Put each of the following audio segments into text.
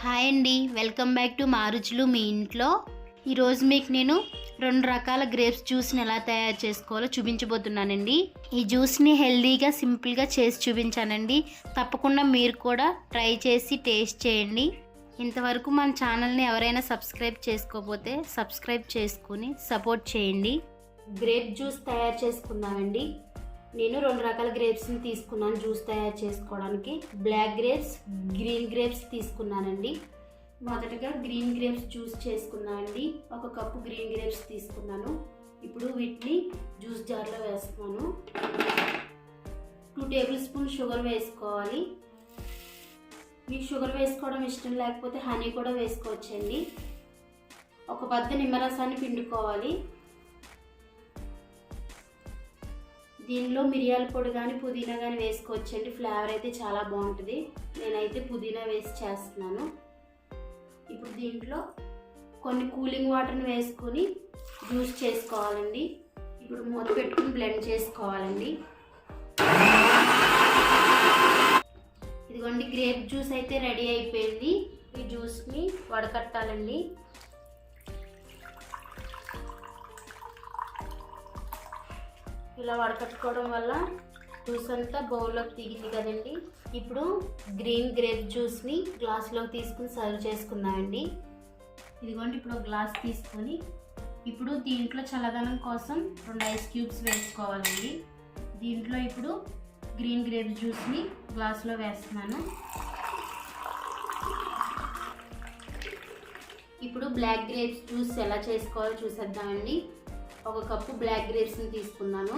Hi అండి welcome back to మారుచులు మీ ఇంట్లో. ఈరోజు మీకు నేను రెండు రకాల గ్రేప్స్ జ్యూస్ని ఎలా తయారు చేసుకోవాలో చూపించబోతున్నానండి. ఈ జ్యూస్ని హెల్దీగా సింపుల్గా చేసి చూపించానండి. తప్పకుండా మీరు కూడా ట్రై చేసి టేస్ట్ చేయండి. ఇంతవరకు మన ఛానల్ని ఎవరైనా సబ్స్క్రైబ్ చేసుకోకపోతే సబ్స్క్రైబ్ చేసుకుని సపోర్ట్ చేయండి. గ్రేప్ జ్యూస్ తయారు చేసుకున్నామండి. నేను రెండు రకాల గ్రేప్స్ని తీసుకున్నాను జ్యూస్ తయారు చేసుకోవడానికి. బ్లాక్ గ్రేప్స్ గ్రీన్ గ్రేప్స్ తీసుకున్నానండి. మొదటగా గ్రీన్ గ్రేప్స్ జ్యూస్ చేసుకున్నానండి ఒక కప్పు గ్రీన్ గ్రేప్స్ తీసుకున్నాను. ఇప్పుడు వీటిని జ్యూస్ జార్లో వేస్తున్నాను. టూ టేబుల్ స్పూన్ షుగర్ వేసుకోవాలి. మీకు షుగర్ వేసుకోవడం ఇష్టం లేకపోతే హనీ కూడా వేసుకోవచ్చండి. ఒక బద్ద నిమ్మరసాన్ని పిండుకోవాలి. దీనిలో మిరియాల పొడి కానీ పుదీనా కానీ వేసుకోవచ్చండి. ఫ్లేవర్ అయితే చాలా బాగుంటుంది. నేనైతే పుదీనా వేసి చేస్తున్నాను. ఇప్పుడు దీంట్లో కొన్ని కూలింగ్ వాటర్ని వేసుకొని జ్యూస్ చేసుకోవాలండి. ఇప్పుడు మూత పెట్టుకుని బ్లెండ్ చేసుకోవాలండి. ఇదిగోండి గ్రేప్ జ్యూస్ అయితే రెడీ అయిపోయింది. ఈ జ్యూస్ని వడకట్టాలండి. ఇలా వడకట్టుకోవడం వల్ల జ్యూస్ అంతా బౌల్లోకి దిగింది కదండి. ఇప్పుడు గ్రీన్ గ్రేప్ జ్యూస్ని గ్లాస్లోకి తీసుకుని సర్వ్ చేసుకుందామండి. ఇదిగోండి ఇప్పుడు ఒక గ్లాస్ తీసుకొని ఇప్పుడు దీంట్లో చల్లదనం కోసం రెండు ఐస్ క్యూబ్స్ వేసుకోవాలండి. దీంట్లో ఇప్పుడు గ్రీన్ గ్రేప్ జ్యూస్ని గ్లాస్లో వేస్తున్నాను. ఇప్పుడు బ్లాక్ గ్రేప్స్ జ్యూస్ ఎలా చేసుకోవాలో చూసేద్దామండి. ఒక కప్పు బ్లాక్ గ్రేప్స్ని తీసుకున్నాను.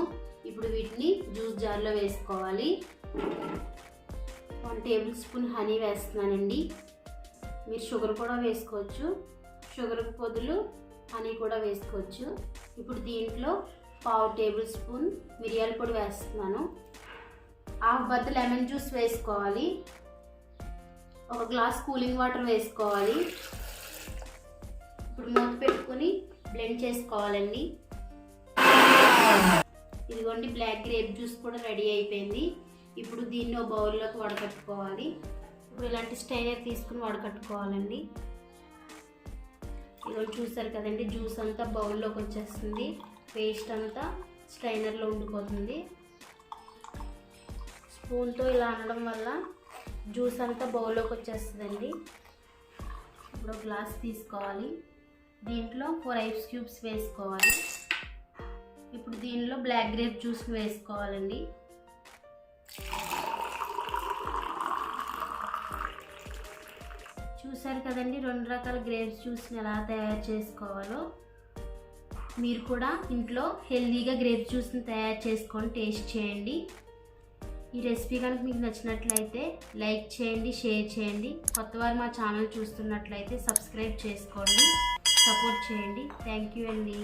ఇప్పుడు వీటిని జ్యూస్ జార్లో వేసుకోవాలి. వన్ టేబుల్ స్పూన్ హనీ వేస్తున్నానండి. మీరు షుగర్ కూడా వేసుకోవచ్చు. షుగర్ బదులు హనీ కూడా వేసుకోవచ్చు. ఇప్పుడు దీంట్లో పావు టేబుల్ స్పూన్ మిరియాల పొడి వేస్తున్నాను. హాఫ్ బద్ద లెమన్ జ్యూస్ వేసుకోవాలి. ఒక గ్లాస్ కూలింగ్ వాటర్ వేసుకోవాలి. ఇప్పుడు మూత పెట్టుకొని బ్లెండ్ చేసుకోవాలండి. ఇదిగోండి బ్లాక్ గ్రేప్ జ్యూస్ కూడా రెడీ అయిపోయింది. ఇప్పుడు దీన్ని ఓ బౌల్లోకి వడకట్టుకోవాలి. ఇప్పుడు ఇలాంటి స్టైనర్ తీసుకుని వడకట్టుకోవాలండి. ఇదిగోండి చూసారు కదండి జ్యూస్ అంతా బౌల్లోకి వచ్చేస్తుంది. పేస్ట్ అంతా స్టైనర్లో ఉండిపోతుంది. స్పూన్తో ఇలా అనడం వల్ల జ్యూస్ అంతా బౌల్లోకి వచ్చేస్తుందండి. ఇప్పుడు గ్లాస్ తీసుకోవాలి. దీంట్లో ఫోర్ ఐస్ క్యూబ్స్ వేసుకోవాలి. ఇప్పుడు దీనిలో బ్లాక్ గ్రేప్ జ్యూస్ వేసుకోవాలండి. చూసారు కదండి రెండు రకాల గ్రేప్స్ జ్యూస్ని ఎలా తయారు చేసుకోవాలో. మీరు కూడా ఇంట్లో హెల్తీగా గ్రేప్ జ్యూస్ని తయారు చేసుకొని టేస్ట్ చేయండి. ఈ రెసిపీ కనుక మీకు నచ్చినట్లయితే లైక్ చేయండి షేర్ చేయండి. కొత్తవారు మా ఛానల్ చూస్తున్నట్లయితే సబ్స్క్రైబ్ చేసుకోండి. సపోర్ట్ చేయండి. థ్యాంక్ యూ అండి.